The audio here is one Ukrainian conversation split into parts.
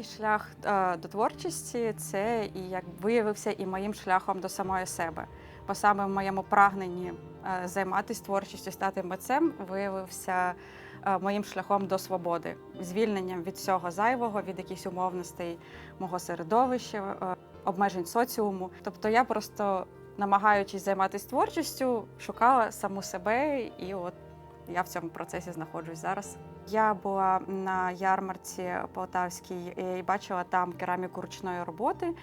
Мій шлях е, до творчості це і як виявився і моїм шляхом до самої себе. Бо саме в моєму прагненні е, займатися творчістю, стати митцем, виявився е, моїм шляхом до свободи, звільненням від всього зайвого, від якихось умовностей мого середовища, обмежень соціуму. Тобто я просто, намагаючись займатися творчістю, шукала саму себе, і от я в цьому процесі знаходжусь зараз. Я була на ярмарці Полтавській і бачила там кераміку ручної роботи.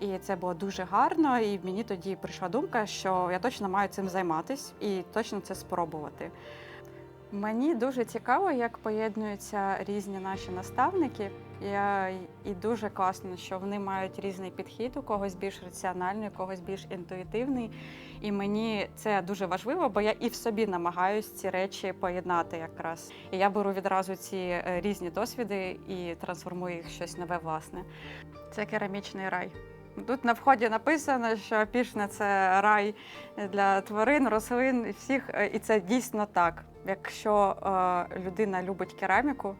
І це було дуже гарно. І мені тоді прийшла думка, що я точно маю цим займатися і точно це спробувати. Мені дуже цікаво, як поєднуються різні наші наставники. Я і дуже класно, що вони мають різний підхід, у когось більш раціональний, у когось більш інтуїтивний. І мені це дуже важливо, бо я і в собі намагаюся ці речі поєднати якраз. І я беру відразу ці е, різні досвіди і трансформую їх в щось нове власне. Це керамічний рай. Тут на вході написано, що пішне це рай для тварин, рослин і всіх, е, і це дійсно так. Якщо е, людина любить кераміку,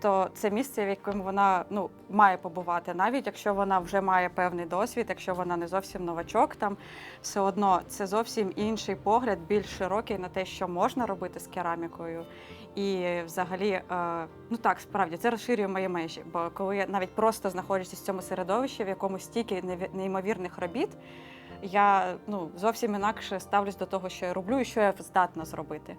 то це місце, в якому вона ну, має побувати, навіть якщо вона вже має певний досвід, якщо вона не зовсім новачок, там все одно це зовсім інший погляд, більш широкий на те, що можна робити з керамікою. І взагалі, е, ну так, справді це розширює мої межі. Бо коли я навіть просто знаходжуся в цьому середовищі, в якому стільки неймовірних робіт, я ну, зовсім інакше ставлюсь до того, що я роблю і що я здатна зробити.